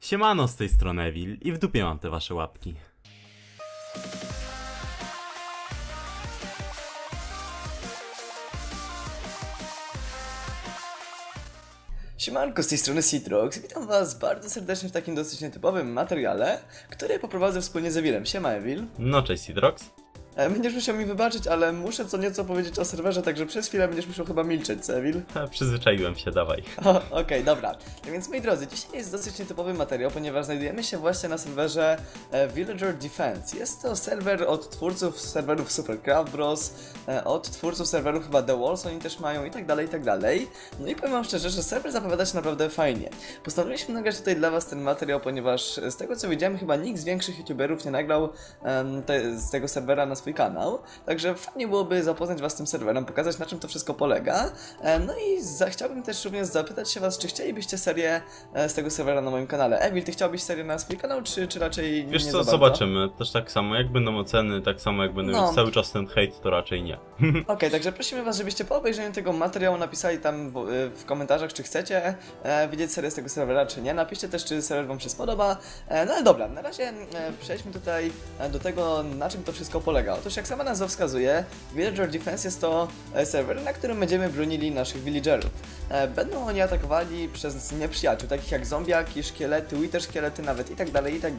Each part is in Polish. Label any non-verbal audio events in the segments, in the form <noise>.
Siemano, z tej strony Evil i w dupie mam te wasze łapki. Siemanko, z tej strony Citrox. Witam was bardzo serdecznie w takim dosyć nietypowym materiale, który poprowadzę wspólnie z Evilem. Siema Evil. No cześć Sidrox. E, Będziesz musiał mi wybaczyć, ale muszę co nieco powiedzieć o serwerze, także przez chwilę będziesz musiał chyba milczeć, co Evil? Ha, Przyzwyczaiłem się, dawaj. <laughs> Okej, dobra. Tak więc moi drodzy, dzisiaj jest dosyć nietypowy materiał, ponieważ znajdujemy się właśnie na serwerze e, Villager Defense. Jest to serwer od twórców serwerów Supercraft Bros, e, od twórców serwerów chyba The Walls oni też mają i tak dalej, i tak dalej. No i powiem wam szczerze, że serwer zapowiada się naprawdę fajnie. Postanowiliśmy nagrać tutaj dla was ten materiał, ponieważ z tego co widziałem chyba nikt z większych youtuberów nie nagrał em, te, z tego serwera na swój kanał. Także fajnie byłoby zapoznać was z tym serwerem, pokazać na czym to wszystko polega. E, No i za, chciałbym też również zapytać się was, czy chcielibyście serię e, z tego serwera na moim kanale. Evil, ty chciałbyś serię na swój kanał, czy, czy raczej Wiesz nie co, zobaczymy. Też tak samo, jak będą oceny, tak samo jak będę No. cały czas ten hejt, to raczej nie. <laughs> Okej, także prosimy was, żebyście po obejrzeniu tego materiału napisali tam w, w komentarzach, czy chcecie e, widzieć serię z tego serwera, czy nie. Napiszcie też, czy serwer wam się spodoba. E, no ale dobra, na razie e, przejdźmy tutaj e, do tego, na czym to wszystko polega. Otóż jak sama nazwa wskazuje, Villager Defense jest to e, serwer, na którym będziemy bronili naszych villagerów. E, będą oni atakowani przez nieprzyjaciół, takich jak zombiaki, szkielety, wither szkielety nawet i tak dalej, i tak.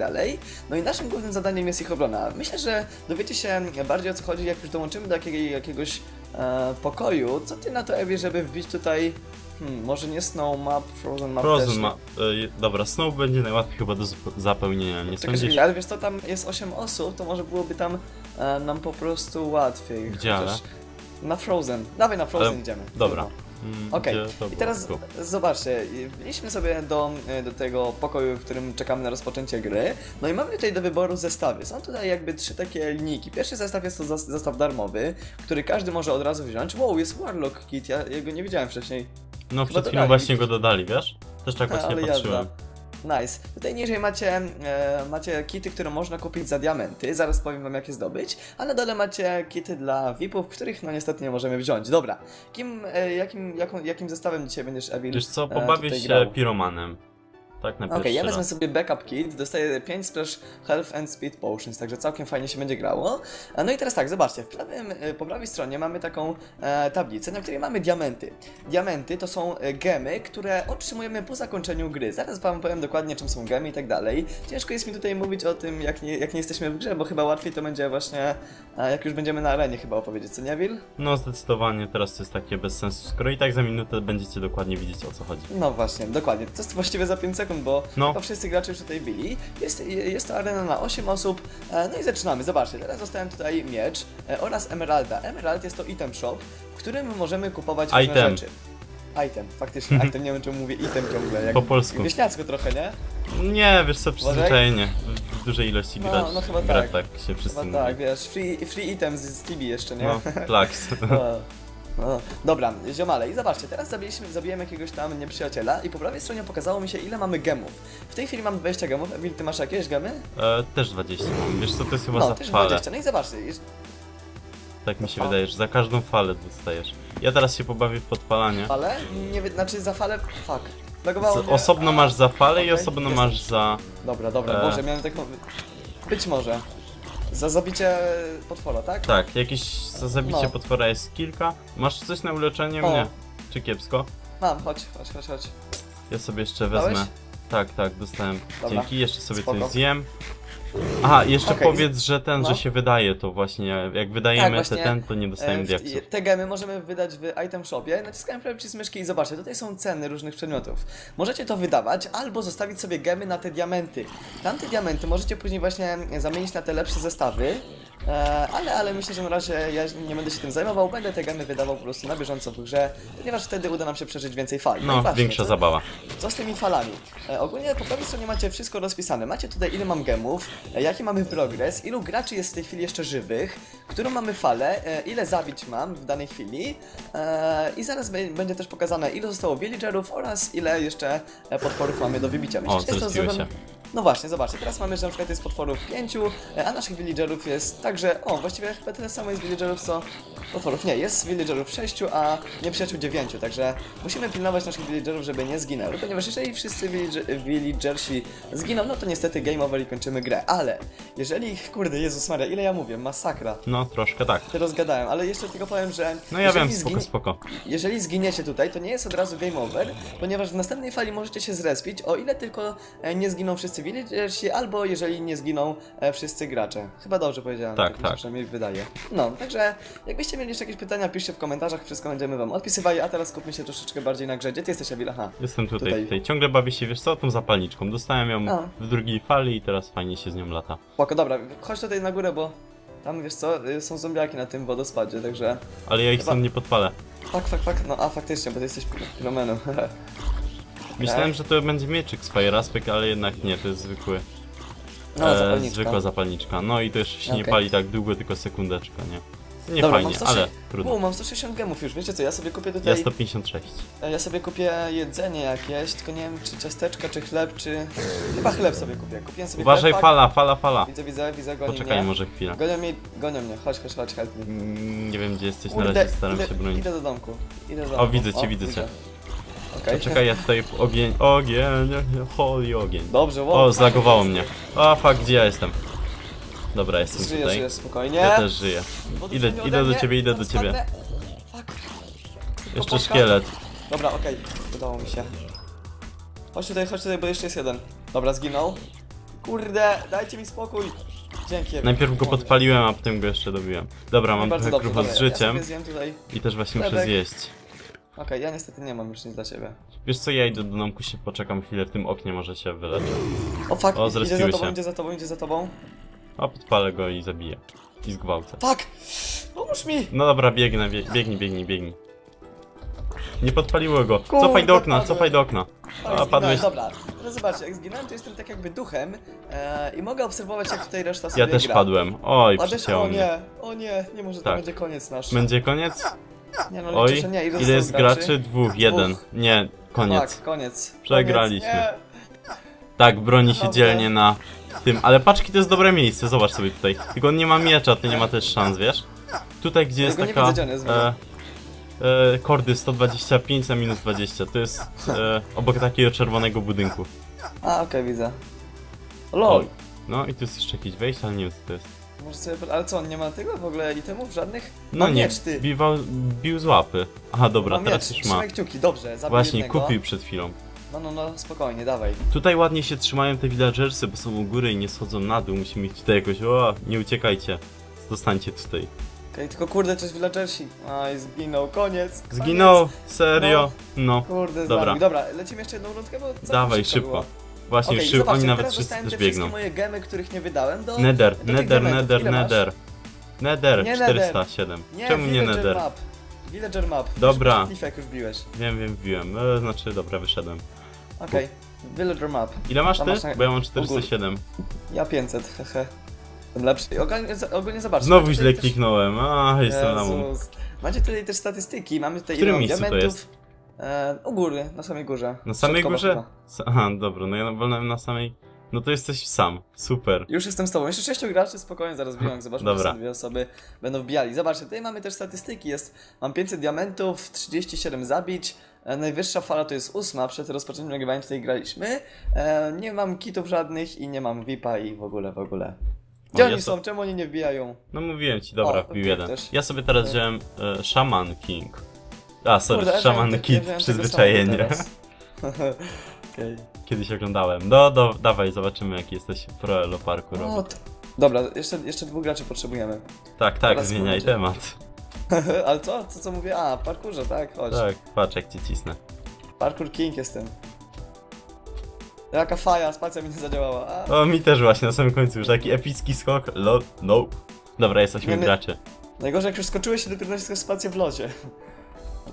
No i naszym głównym zadaniem jest ich obrona. Myślę, że dowiecie się bardziej o co chodzi, jak już dołączymy do jakiego, jakiegoś e, pokoju. Co ty na to, Ewie, żeby wbić tutaj, hmm, może nie Snow Map, Frozen Map Frozen też, ma... E, dobra, Snow będzie najłatwiej chyba do zapełnienia, nie Czekaj, czekaj, ale wiesz co, tam jest 8 osób, to może byłoby tam e, nam po prostu łatwiej. Gdzie, ale? Na Frozen. Dawaj na Frozen Ale- idziemy. Dobra. Mm, Okej, to i teraz zobaczcie, wbiliśmy sobie do, do tego pokoju, w którym czekamy na rozpoczęcie gry. No i mamy tutaj do wyboru zestawy. Są tutaj jakby trzy takie linijki. Pierwszy zestaw jest to zestaw darmowy, który każdy może od razu wziąć. Wow, jest Warlock Kit, ja jego nie widziałem wcześniej. No przed chwilą właśnie go dodali, wiesz? Też tak właśnie patrzyłem. jazda. Nice. Tutaj niżej macie, e, macie kity, które można kupić za diamenty. Zaraz powiem wam jak je zdobyć. A na dole macie kity dla VIP-ów, których no niestety nie możemy wziąć. Dobra. Kim, e, jakim, jaką, jakim zestawem dzisiaj będziesz, Evil? Wiesz co, e, pobawię tutaj się grał? piromanem. Tak na Okej, pierwszy ja wezmę sobie backup kit, dostaję 5 splash health and speed potions, także całkiem fajnie się będzie grało. No i teraz tak, zobaczcie, w prawym, e, po prawej stronie mamy taką e, tablicę, na której mamy diamenty. Diamenty to są e, gemy, które otrzymujemy po zakończeniu gry. Zaraz wam powiem dokładnie czym są gemy i tak dalej. Ciężko jest mi tutaj mówić o tym, jak nie, jak nie jesteśmy w grze, bo chyba łatwiej to będzie właśnie, e, jak już będziemy na arenie chyba opowiedzieć, co nie, Will? No zdecydowanie teraz to jest takie bez sensu, skoro i tak za minutę będziecie dokładnie widzieć o co chodzi. No właśnie, dokładnie. To jest właściwie za 5 sekund, bo No. chyba wszyscy gracze już tutaj byli. Jest, jest to arena na 8 osób. E, No i zaczynamy. Zobaczcie, teraz dostałem tutaj miecz e, oraz emeralda. Emerald jest to item shop, w którym możemy kupować różne Item. rzeczy. Item, faktycznie, <laughs> item, nie wiem czemu mówię item ciągle. Jak Po polsku. Wieśniacko trochę, nie? Nie, wiesz co, przyzwyczajenie. W dużej ilości No, grać. no chyba grać tak. tak się wszyscy Chyba tak, wiesz, free, free item z, z Tibi jeszcze, nie? No, plaks. <laughs> No. No, dobra, ziomale, i zobaczcie, teraz zabiliśmy, zabiłem jakiegoś tam nieprzyjaciela i po prawej stronie pokazało mi się ile mamy gemów. W tej chwili mam 20 gemów, Emil, ty masz jakieś gemy? E, też 20 mam. Wiesz co, to jest chyba No, za też falę. 20, no i zobaczcie, Tak mi się Za wydaje, że za każdą falę dostajesz. Ja teraz się pobawię w podpalanie. fale, nie znaczy za falę, fuck. Z, osobno A, masz za falę i okej, osobno jestem. masz za... Dobra, dobra, E. może miałem taką... Być może. Za zabicie potwora, tak? Tak, jakieś za zabicie No. potwora jest kilka. Masz coś na uleczenie O. mnie? Czy kiepsko? Mam, chodź, chodź, chodź, chodź. Ja sobie jeszcze Dałeś? wezmę. Tak, tak, dostałem. Dobra. Dzięki, jeszcze sobie Spoko. coś zjem. Aha, jeszcze Okej, powiedz, że ten, no. że się wydaje to właśnie, jak wydajemy Tak, te ten, to nie dostajemy E, diaksów. Te gemy możemy wydać w item shopie. Naciskałem prawy przycisk myszki i zobaczcie, tutaj są ceny różnych przedmiotów. Możecie to wydawać albo zostawić sobie gemy na te diamenty. Tamte diamenty możecie później właśnie zamienić na te lepsze zestawy. E, ale, ale myślę, że na razie ja nie będę się tym zajmował, będę te gemy wydawał po prostu na bieżąco w grze, ponieważ wtedy uda nam się przeżyć więcej fal. No, właśnie, większa co- zabawa. co z tymi falami? E, ogólnie po prawej stronie macie wszystko rozpisane. Macie tutaj ile mam gemów, e, jaki mamy progres, ilu graczy jest w tej chwili jeszcze żywych, którą mamy falę, e, ile zabić mam w danej chwili e, i zaraz będzie też pokazane ile zostało villagerów oraz ile jeszcze e, potworów mamy do wybicia. Myślę, O, jest to zrobione- się. No właśnie, zobaczcie, teraz mamy, że na przykład jest potworów pięciu, e, a naszych villagerów jest także, o, właściwie chyba tyle samo jest villagerów co potworów. Nie, jest villagerów sześciu, a nieprzyjaciół dziewięciu, także musimy pilnować naszych villagerów, żeby nie zginęły, ponieważ jeżeli wszyscy villager, villagersi zginą, no to niestety game over i kończymy grę, ale jeżeli, kurde, Jezus Maria, ile ja mówię, masakra. No, troszkę tak. Się rozgadałem, ale jeszcze tylko powiem, że. No ja wiem, spoko, spoko. jeżeli zginiecie tutaj, to nie jest od razu game over, ponieważ w następnej fali możecie się zrespić, o ile tylko e, nie zginą wszyscy villagersi, albo jeżeli nie zginą e, wszyscy gracze. Chyba dobrze powiedziałem, Tak, mi się tak. przynajmniej wydaje. No, także jakbyście mieli jeszcze jakieś pytania, piszcie w komentarzach, wszystko będziemy wam odpisywali, a teraz skupmy się troszeczkę bardziej na grze. Gdzie ty jesteś, Abil? Aha. Jestem tutaj, Tutaj. tutaj. Ciągle bawię się, wiesz co, tą zapalniczką. Dostałem ją A. w drugiej fali i teraz fajnie się z nią lata. Spoko, dobra, chodź tutaj na górę, bo tam, wiesz co, y, są zombiaki na tym wodospadzie, także... Ale ja ich Chyba- stąd nie podpalę. Fak, fak, fak, no a faktycznie, bo ty jesteś piromenem. <laughs> Myślałem, że to będzie mieczyk z Fire Aspect, ale jednak nie, to jest zwykły. No, e, zapalniczka. zwykła zapalniczka. No i to jeszcze się nie Okej. pali tak długo, tylko sekundeczka, nie? Nie Dobra, fajnie, mam 106 ale trudno. U, mam 160 gemów już, wiecie co, ja sobie kupię tutaj... Ja 156. E, Ja sobie kupię jedzenie jakieś, tylko nie wiem czy ciasteczka, czy chleb, czy... Chyba chleb sobie kupię. Kupiłem sobie Uważaj, chleb, fala, fala, fala. Widzę, widzę, widzę, goni Poczekaj mnie. może chwilę. Gonią mnie, gonią mnie, chodź, chodź, chodź, help me. Mm, Nie wiem gdzie jesteś, na razie staram idę, się bronić. idę do domku. Idę do O, domku. widzę cię, widzę cię. Okej. Czekaj, ja tutaj ogień, ogień, holy ogień. Dobrze, wow. O, zlagowało mnie. O, fuck, gdzie ja jestem? Dobra, jestem Żyjesz, tutaj. żyjesz, spokojnie. Ja też żyję. Idę, ode idę do ciebie, idę do ciebie. Fuck. Jeszcze szkielet. Dobra, okej, udało mi się. Chodź tutaj, chodź tutaj, bo jeszcze jest jeden. Dobra, zginął. Kurde, dajcie mi spokój. Dzięki. Najpierw go podpaliłem, a potem go jeszcze dobiłem. Dobra, mam trochę krucho z życiem Ja i też właśnie muszę zjeść. Okej, ja niestety nie mam już nic dla ciebie. Wiesz co, ja idę do domku, się poczekam chwilę w tym oknie, może się wyleczę. O fuck, O, idzie za tobą, się. idzie za tobą, idzie za tobą. A podpalę go i zabiję. I zgwałcę. Fuck! Pomóż mi! No dobra, biegnę, bie- biegnij, biegnij, biegnij. Nie podpaliło go. Kurde, Cofaj do okna, padłem. cofaj do okna. O, A, zginąłem, padłeś. Dobra, no zobaczcie, jak zginąłem, to jestem tak jakby duchem e, i mogę obserwować, jak tutaj reszta sobie Ja też gra. padłem. Oj, przycięło O nie, o nie, nie może to Tak. będzie koniec nasz. Będzie koniec? Nie no, Oj, liczę, że nie. Ile, ile jest graczy? Dwóch, jeden. Nie, koniec. Tak, koniec. Przegraliśmy. Koniec, Tak, broni się dzielnie na tym. Ale paczki to jest dobre miejsce, zobacz sobie tutaj. Tylko on nie ma miecza, to nie ma też szans, wiesz? Tutaj, gdzie jest taka... widzę, jest, e, e, kordy 125 na minus 20, to jest e, <laughs> obok takiego czerwonego budynku. A, okej, widzę. Lol. Oj. No i tu jest jeszcze jakieś wejście, ale nie wiem co to jest. Może sobie, ale co, on nie ma tego w ogóle itemów żadnych? No nie, miecz, ty. biwał, bił z łapy. Aha, dobra, Mam teraz miecz, już ma. trzymaj kciuki, dobrze, Właśnie, jednego. kupił przed chwilą. No, no, no, spokojnie, dawaj. Tutaj ładnie się trzymają te villagersy, bo są u góry i nie schodzą na dół. Musimy ich tutaj jakoś, o, nie uciekajcie. Zostańcie tutaj. Okej, tylko kurde, cześć villagersi. Aj, zginął, koniec. koniec. Zginął, serio? No. Kurde, Dobra. dobra. Lecimy jeszcze jedną rundkę, bo Dawaj, szybko szybko. było. Właśnie, szybko, zobaczcie, oni nawet wszyscy też te biegną. moje gemy, których nie wydałem do... Nether, do nether, nether, nether. Nether, Nie 407. Nie, Czemu nie nether? map. Villager map. Dobra. Cliff jak już biłeś. Wiem, wiem, wiem. E, znaczy, dobra, wyszedłem. Okej, villager map. Ile masz ty? masz na- Bo ja mam 407. Ja 500, hehe. Jestem lepszy. Ogólnie, ogólnie zobaczcie. Znowu źle też- kliknąłem. A, jestem lamą. Jezus. Macie tutaj też statystyki, mamy tutaj W którym miejscu to jest? E, u góry, na samej górze. Na samej Środkowa górze? chyba. Aha, dobra, no ja wolałem na samej... No to jesteś sam. Super. Już jestem z tobą. Jeszcze sześciu graczy, spokojnie, zaraz <laughs> Dobra. że są dwie osoby będą wbijali. Zobaczcie, tutaj mamy też statystyki, jest, mam 500 diamentów, 37 zabić, e, najwyższa fala to jest ósma, przed rozpoczęciem nagrywania tutaj graliśmy, e, nie mam kitów żadnych i nie mam VIPa i w ogóle, w ogóle. Gdzie O, oni ja są? so- Czemu oni nie wbijają? No mówiłem ci, dobra, O, wbił jeden. też. Ja sobie teraz Okej. wziąłem e, Shaman King. A, sorry, Kurde, Shaman Kid, przyzwyczajenie. Okej. Kiedyś oglądałem. No, do, dawaj, zobaczymy jaki jesteś pro Elo Parku O, robi. t- Dobra, jeszcze, jeszcze dwóch graczy potrzebujemy. Tak, tak, zmieniaj temat. <laughs> Ale co? Co, co mówię? A, parkurze, tak? Chodź. Tak, patrz jak ci cisnę. Parkour King jestem. Jaka faja, spacja mi nie zadziałała. A. O, mi też właśnie na samym końcu już taki epicki skok. Lol, no. Dobra, jesteśmy Nie, my- gracze. Najgorzej jak już skoczyłeś i dopiero naciskasz spację w locie.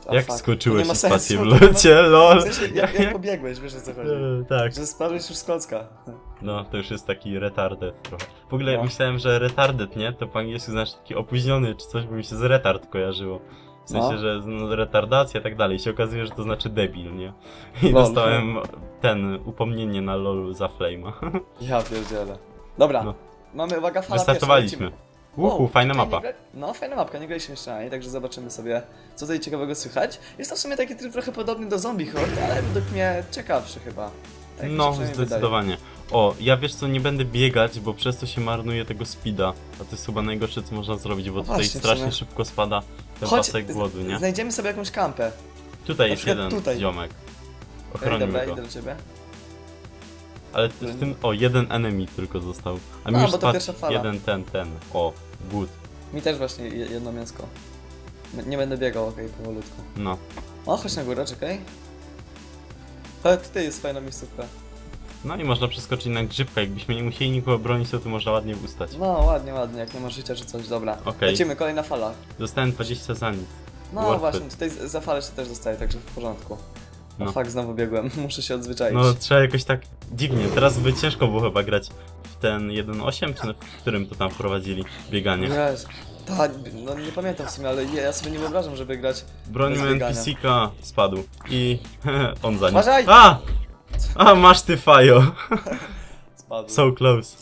A, Jak fuck. skoczyłeś nie ma spację w locie, lol. <laughs> W sensie, jak, jak pobiegłeś, wiesz o co chodzi. Tak, Że spadłeś już z klocka. no to już jest taki retarded trochę. W ogóle No. myślałem, że retarded, nie? To po angielsku znaczy taki opóźniony czy coś, bo mi się z retard kojarzyło. W sensie, No. że no, retardacja i tak dalej. się okazuje, że to znaczy debil, nie? <laughs> I Lol. dostałem ten upomnienie na lolu za flame'a. <laughs> Ja pierdzielę. Dobra, No. mamy, uwaga, fala Wystartowaliśmy. pierwsza. Uhu, Wow, fajna mapa. Gra... No, fajna mapka, nie graliśmy jeszcze na niej, także zobaczymy sobie, co tutaj ciekawego słychać. Jest to w sumie taki tryb trochę podobny do Zombie Horde, ale według mnie ciekawszy chyba. Tak No, zdecydowanie. O, ja wiesz co, nie będę biegać, bo przez to się marnuje tego speeda. A to jest chyba najgorsze, co można zrobić, bo No tutaj właśnie, strasznie szybko spada ten Chodź, pasek głodu, nie? Znajdziemy sobie jakąś kampę. Tutaj jest jeden tutaj. ziomek. Ej, Ochronimy dobra, go. idę do ciebie. Ale w tym, o, jeden enemy tylko został. A mi No, już bo to spadł pierwsza fala. jeden ten, ten. O, good. Mi też właśnie je- jedno mięsko. M- Nie będę biegał, okej, powolutku. No. O, chodź na górę, czekaj. Ale tutaj jest fajna miejscówka. No i można przeskoczyć na grzybka. Jakbyśmy nie musieli nikogo bronić, to tu można ładnie ustać. No, ładnie, ładnie, jak nie ma życia czy coś, dobra. Okej. Lecimy, kolejna fala. Dostałem 20 za nic. No Worth właśnie, tutaj z- za falę się też dostaje, także w porządku. No No. fakt, znowu biegłem, <laughs> muszę się odzwyczaić. No trzeba jakoś tak dziwnie. Teraz by ciężko było chyba grać w ten 1.8, czy w którym to tam wprowadzili bieganie. Tak, no nie pamiętam w sumie, ale ja sobie nie wyobrażam, żeby grać biegania. NPC-ka, spadł. I <laughs> on za nim. Uważaj! A! A, masz ty fajo. <laughs> Spadł. So close.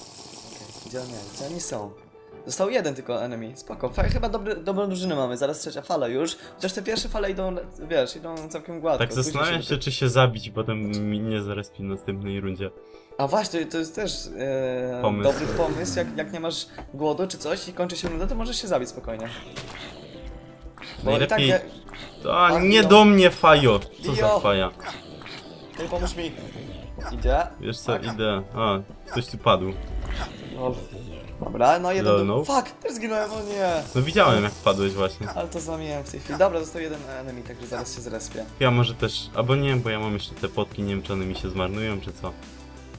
Gdzie oni, gdzie oni są? Został jeden tylko enemy, spoko. Chyba dobry, dobrą drużynę mamy, zaraz trzecia fala już. Chociaż te pierwsze fale idą, wiesz, idą całkiem gładko. Tak później zastanawiam się, czy się zabić, potem nie zarespi w następnej rundzie. A właśnie, to jest też e, Pomysł. dobry pomysł, jak, jak nie masz głodu czy coś i kończy się nuda, to możesz się zabić spokojnie. Bo Najlepiej- tak A, Ach, nie no. do mnie fajo! Co za Jo. faja? ty pomóż mi. Idzie. Wiesz co, Tak. idę. A, ktoś tu padł. Dobra, no jeden Lol, do... no. Fuck, też zginąłem, o nie. No widziałem jak padłeś właśnie. Ale to zamieniłem w tej chwili. Dobra, został jeden enemy, także zaraz się zrespię. Ja może też, albo nie, bo ja mam jeszcze te potki, nie wiem czy one mi się zmarnują, czy co.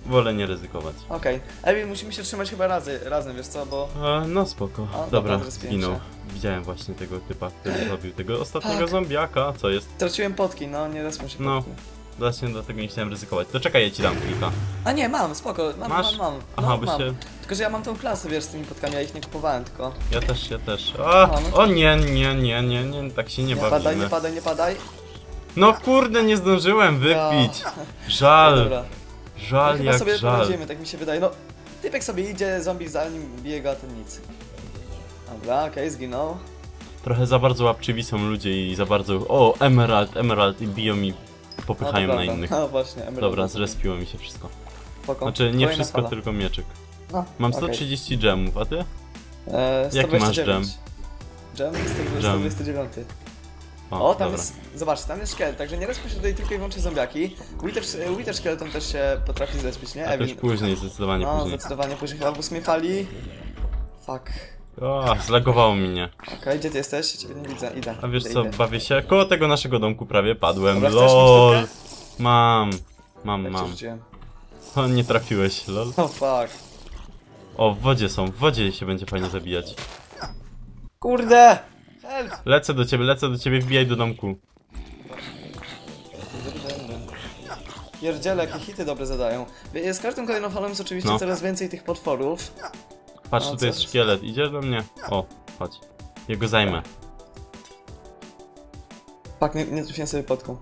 Wolę nie ryzykować. Okej. Ewi, musimy się trzymać chyba razy, razem, wiesz co, bo... A, no spoko. dobra, Dobra, zrespiłem zginął. Widziałem właśnie tego typa, który zabił tego ostatniego Tak. zombiaka. Co jest? Straciłem potki, no, nie respią się No. Właśnie dlatego nie chciałem ryzykować. To czekaj, ja ci dam klika. A nie, mam, spoko, mam, Masz? mam, mam. Aha, no, by mam. się... Tylko, że ja mam tą klasę, wiesz, z tymi potkami, ja ich nie kupowałem, tylko... Ja też, ja też. A, A, no to- o nie, nie, nie, nie, nie, tak się nie, Nie padaj, nie bawimy. padaj, nie padaj. No kurde, nie zdążyłem wypić. No, Żal, dobra. żal No, chyba jak sobie żal. poradzimy, tak mi się wydaje. No, typek sobie idzie, zombie za nim biega, ten nic. Dobra, okej, zginął. Trochę za bardzo łapczywi są ludzie i za bardzo... O, emerald, emerald i biją mi, No, popychają to na innych. No właśnie, emerald. Dobra, zrespiło mi się wszystko. Spoko. Znaczy, nie wszystko, fala. tylko mieczyk. No, Mam okej. 130 gemów, a ty? E, Jaki masz 129. Gem? 129. O, tam dobra. jest, zobacz, tam jest szkielet, także nie respią się tutaj tylko i wyłącznie zombiaki. Wither, szkieleton też się potrafi zespić, nie? A też Ewin- później, zdecydowanie No, później. zdecydowanie później chyba w ósmej fali. Fuck. O, zlagowało mnie. Okej, gdzie ty jesteś? Ciebie nie widzę, idę. A wiesz idę, co, idę. bawię się. Koło tego naszego domku prawie padłem. Dobra, chcesz LOL. miksturkę? Mam. Mam, Jak cię mam. rzuciłem? O, nie trafiłeś, lol. Oh fuck. O, w wodzie są, w wodzie się będzie fajnie zabijać. Kurde! Help! Lecę do ciebie, lecę do ciebie, wbijaj do domku. Pierdziele, jakie hity dobre zadają. Wie- Z każdym kolejną falą jest oczywiście No. coraz więcej tych potworów. Patrz, No, tutaj jest szkielet, idziesz do mnie? O, chodź. Ja go zajmę. Fuck, nie, nie trafiłem sobie potką.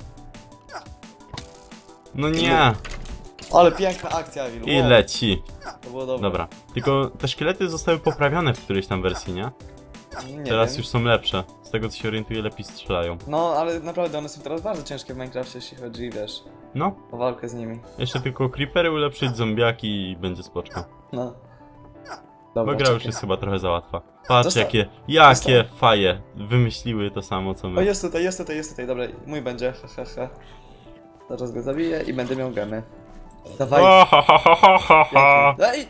No nie! Ale piękna akcja, Will. I leci. To było dobre. Dobra. Tylko te szkielety zostały poprawione w którejś tam wersji, nie? Nie Teraz wiem. już są lepsze. Z tego co się orientuję, lepiej strzelają. No, ale naprawdę one są teraz bardzo ciężkie w Minecrafcie, jeśli chodzi, wiesz, No, o walkę z nimi. jeszcze tylko creepery ulepszyć, zombiaki i będzie spoczko. No. Bo Dobra, gra już czekaj. jest chyba trochę za łatwa. Patrz Dosta- jakie, jakie faje wymyśliły to samo co O, my. jest tutaj, jest tutaj, jest tutaj, dobra, mój będzie, ha, ha, ha. Zaraz go zabiję i będę miał gemy. Dawaj, O, ha, ha, ha, ha, ha. Ej!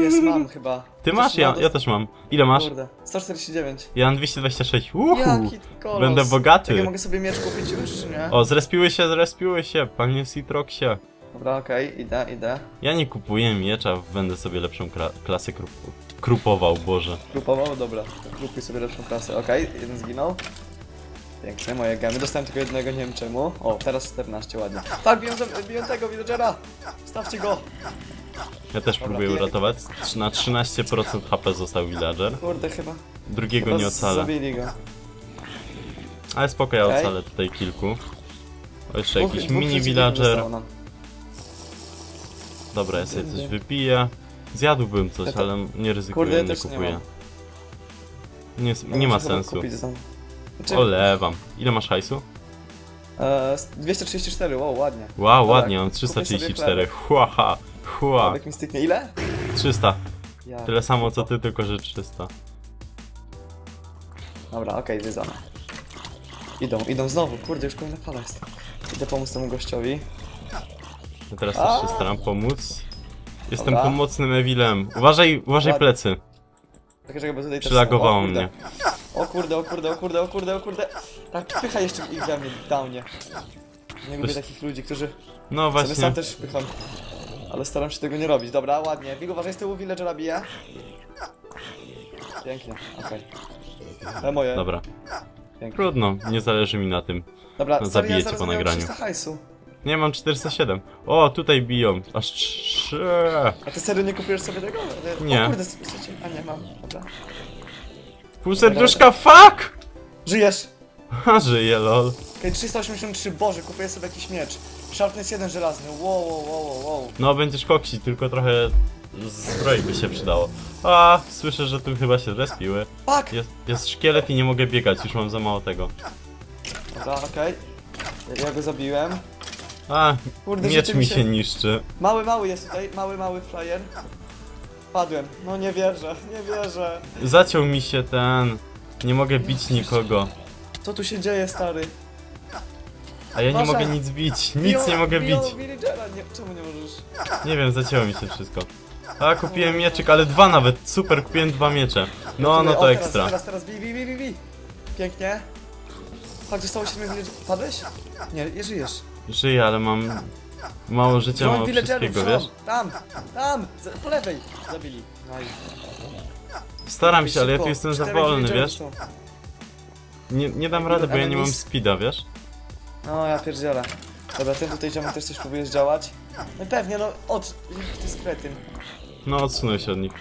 Jest, mam chyba. Ty Coś masz? Ja, ja też mam. Ile masz? Kurde, 149. Ja mam 226. Uhu. Jaki kolos. Będę bogaty. Tak, ja mogę sobie miecz kupić już, czy nie? O, zrespiły się, zrespiły się, panie Citroxie. Dobra, okej, idę, idę. Ja nie kupuję miecza, będę sobie lepszą kla klasę krup krupował, Boże. Grupował? Dobra, to grupuj sobie lepszą klasę. Okej, jeden zginął. Pięknie, moje gemy. Dostałem tylko jednego, nie wiem czemu. O, teraz 14, ładnie. Tak, biją, biją tego villagera! Stawcie go! Ja też Dobra, próbuję uratować. Na 13% HP został villager. Kurde, chyba. Drugiego chyba nie ocalę. Zabili go. Ale spoko, ja Okej. ocalę tutaj kilku. O, jeszcze jakiś mini villager. Dobra, ja sobie coś wypiję. Zjadłbym coś, to- ale nie ryzykuję, Kurde, nie kupuję. Nie, nie ma sensu. Znaczy, Olewam. Ile masz hajsu? e, 234, wow, ładnie. Wow, Dobra, ładnie, mam kupię sobie 334. chlebek. Chła, ha, chła. Jak mi styknie, ile? 300. Ja. Tyle samo co ty, tylko że 300. Dobra, okej, zjedzone. Idą, idą znowu, kurde, już kolejna fala jest. Idę pomóc temu gościowi. Ja teraz też się staram pomóc. Jestem Dobra. pomocnym Evilem. Uważaj, uważaj Ładnie. plecy. Czekaj, bo tutaj też Przylagowało. O, mnie. O kurde, o kurde, o kurde, o kurde, o kurde. Tak, wpycha jeszcze ich we mnie, downie. Nie lubię Coś- takich ludzi, którzy No właśnie. sam też wpycham. Ale staram się tego nie robić. Dobra, ładnie. Wig, uważaj z tyłu, villagera bije. Pięknie, okej. Ale moje. Dobra. Pięknie. Trudno, nie zależy mi na tym. Dobra, No, zabiję ja po nagraniu. 300 hajsu. Nie, mam 407. O, tutaj biją. Aż 3. A ty serio nie kupujesz sobie tego? Nie. O kurde, a nie mam, dobra. Pół serduszka, fuck! Żyjesz! Ha, żyje, lol. Okej, 383, boże, kupuję sobie jakiś miecz. Sharpness 1 żelazny, wow, wow, wow, wow. No, będziesz koksi, tylko trochę zbroi by się przydało. A, słyszę, że tu chyba się respiły. Fuck! Jest, jest szkielet i nie mogę biegać, już mam za mało tego. Dobra, okej. Ja, ja go zabiłem. A, Kurde, miecz mi się niszczy. Mały, mały jest tutaj, mały, mały flyer. Padłem, no nie wierzę, nie wierzę. Zaciął mi się ten... Nie mogę bić nikogo. Co tu się dzieje, stary? A ja nie mogę nic bić, nic Biją- nie mogę biją bić. villagera, nie, czemu nie możesz? Nie wiem, zacięło mi się wszystko. A, kupiłem mieczyk, ale dwa nawet, super, kupiłem dwa miecze. No, no to ekstra. Teraz, teraz, teraz, bij, bij, bij. Pięknie. Tak, zostało 7 villagerów. Padłeś? Nie, nie żyjesz. Żyję, ale mam mało życia, mało wszystkiego, wiesz? Tam, tam, za- po lewej. Zabili. No i... Staram się, ale ja tu Szybko, jestem za czterech wolny, villagerów wiesz? są. Nie, nie dam rady, bo ja nie mam speeda, wiesz? No, ja pierdzielę. Dobra, ten tutaj ziomek też coś próbujesz działać. No pewnie, no, od... Ty jest kretyn. No, odsunę się od nich.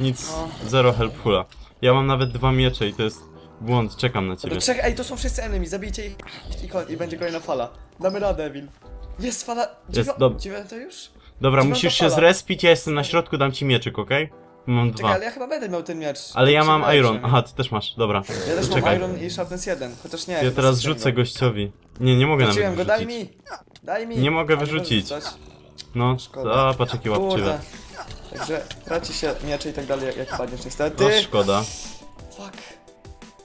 Nic, No. zero helpfula. Ja mam nawet dwa miecze i to jest błąd, czekam na ciebie. Czekaj, ej, to są wszyscy enemy, zabijcie ich i, ko- i będzie kolejna fala. Damy radę, Evil. Jest fala... Jest, Dziewią- dob- Dziewiąta już? Dobra, Dziewiąta musisz się fala. zrespić, ja jestem na środku, dam ci mieczyk, okej? Mam Czekaj, dwa. ale ja chyba będę miał ten miecz. Ale ja mam się iron. przynajmniej. Aha, ty też masz, dobra. Ja też mam Czekaj. iron i sharpness 1, chociaż nie. Ja teraz rzucę go. gościowi. Nie, nie mogę Rzuciłem nawet go, daj mi! Daj mi! Nie mogę wyrzucić. No, Szkoda. a patrz jakie łapczywe. Także traci się miecze i tak dalej, jak, jak padniesz niestety. No szkoda. Fuck.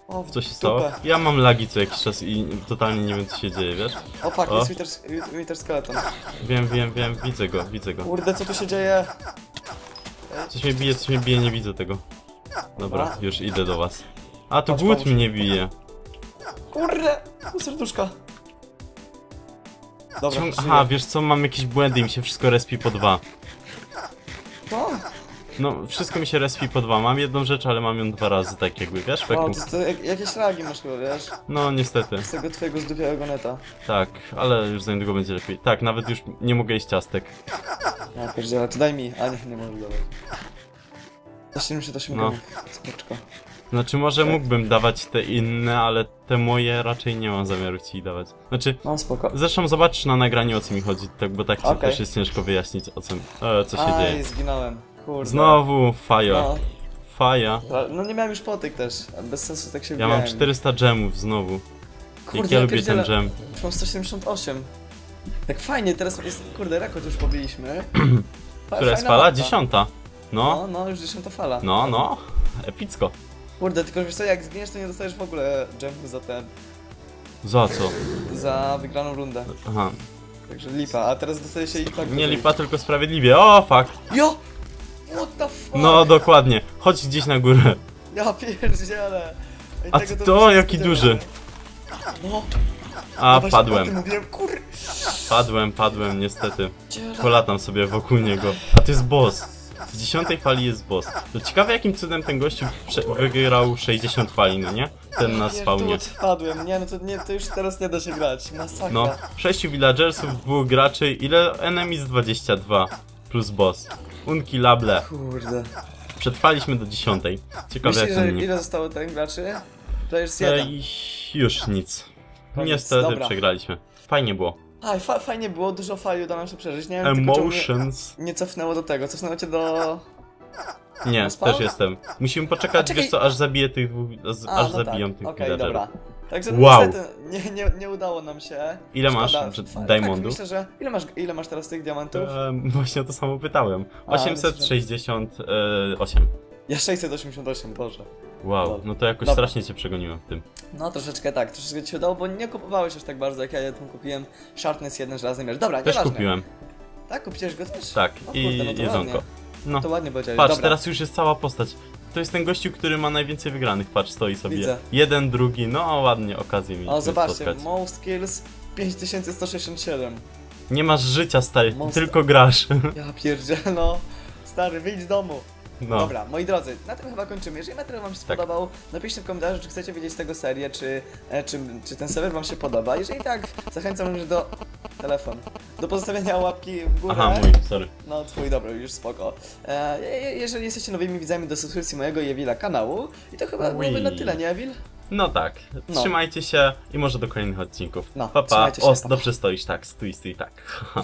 O, w Co się dupę. stało? Ja mam lagi co jakiś czas i totalnie nie wiem co się dzieje, wiesz? O fuck, O. jest Wither, Wither Skeleton. Wiem, wiem, wiem, widzę go, widzę go. Kurde, co tu się dzieje? Coś mnie bije, coś mnie bije, nie widzę tego. Dobra, już idę do was. A tu Chodź, głód pomóż. mnie bije. Kurde! Tu serduszka. Dobra, Ciąg... żyję. Aha, wiesz co, mam jakieś błędy i mi się wszystko respi po dwa. To? No, wszystko mi się respi po dwa. Mam jedną rzecz, ale mam ją dwa razy, tak jakby, wiesz? O, to, to jak, jakieś lagi masz chyba, wiesz? No, niestety. Z tego twojego zdupiałego neta. Tak, ale już za niedługo będzie lepiej. Tak, nawet już nie mogę jeść ciastek. Ja pierdzielę, to daj mi, a nie, nie możesz dawać. Za 78 No. no. Spoczko. Znaczy, może Tak. mógłbym dawać te inne, ale te moje raczej nie mam zamiaru ci dawać. Znaczy, No spoko. zresztą zobaczysz na nagraniu o co mi chodzi, tak, bo tak Okej. też jest ciężko wyjaśnić o co, e, co się Aj, dzieje. zginąłem. Kurde. Znowu faja, No, faja. no nie miałem już potyk też, bez sensu tak się Ja mam wbijałem. 400 gemów znowu. Kurde, Jak ja lubię ten gem. Już mam 178. Tak fajnie, teraz jest, kurde, rekord już pobiliśmy. <clears throat> Która jest fala? mapa. Dziesiąta. No, No, no, już dziesiąta fala. no, no. Epicko. Kurde, tylko wiesz co, jak zginiesz, to nie dostajesz w ogóle gemów za ten, Za co? za wygraną rundę. Aha. Także lipa, a teraz dostaje się i tak... Nie lipa, tylko sprawiedliwie. O, fuck. Jo! What the fuck? No, dokładnie. Chodź gdzieś na górę. Ja pierdzielę. A tego to jaki duży. No, A, no padłem. mówiłem, kur... Padłem, padłem, niestety. Polatam sobie wokół niego. A to jest boss. W dziesiątej fali jest boss. To ciekawe jakim cudem ten gościu wygrał 60 fali, no nie? Ten na spawnie. Padłem, nie no to, nie, to już teraz nie da się grać, masakra. No, 6 villagersów, dwóch graczy, ile enemies 22 plus boss. Unkillable. Kurde. Przetrwaliśmy do dziesiątej. Ciekawe Myślisz, jak że to mnie. ile zostało ten graczy? Players 1. Ej, już nic. Koniec. Niestety Dobra. przegraliśmy. Fajnie było. Aj, fa fajnie było, dużo fali udało nam się przeżyć. Nie wiem, tylko czemu mnie Emotions. nie cofnęło do tego. Cofnęło cię do... Nie, Spał? też jestem. Musimy A poczekać, czekaj. wiesz co, aż zabiję tych dwóch, aż, A, aż no zabiją tak. tych Okej, villagerów. dobra. Także Wow. niestety nie, nie, nie udało nam się. Ile masz Szkoda. Fa- diamondów? Tak, myślę, że... Ile masz, ile masz teraz tych diamentów? Ehm, <laughs> właśnie o to samo pytałem. A, 868. Ja 688, boże. Wow, no to jakoś Dobra. strasznie cię przegoniłem w tym. No troszeczkę tak, troszeczkę ci się udało, bo nie kupowałeś już tak bardzo jak ja tam kupiłem Sharpness jeden żelazny miecz. Dobra, Też nieważne. kupiłem. Tak, kupiłeś go też? Tak, O i kurde, no to jedzonko. ładnie. No, To ładnie powiedziałeś. patrz, Dobra. teraz już jest cała postać. To jest ten gościu, który ma najwięcej wygranych. Patrz, stoi sobie. Widzę. Jeden, drugi, no ładnie, okazję mi O, zobaczcie, spotkać. most kills 5167. Nie masz życia, stary, Monster. tylko grasz. <laughs> Ja pierdzielę, no. Stary, wyjdź z domu. No, Dobra, moi drodzy, na tym chyba kończymy. Jeżeli materiał wam się Tak. spodobał, napiszcie w komentarzu, czy chcecie wiedzieć z tego serię, czy, e, czy, czy ten serwer wam się podoba. Jeżeli tak, zachęcam również do... Telefon. Do pozostawienia łapki w górę. aha, mój, sorry. No, twój, dobra, już spoko. E, je- je- jeżeli jesteście nowymi widzami do subskrypcji mojego i Ewila kanału, i to chyba byłoby na tyle, nie Ewil? No tak, No. trzymajcie się i może do kolejnych odcinków. No, pa, pa. się, O, pa, pa. dobrze stoisz, tak, stój, stój, tak. <laughs>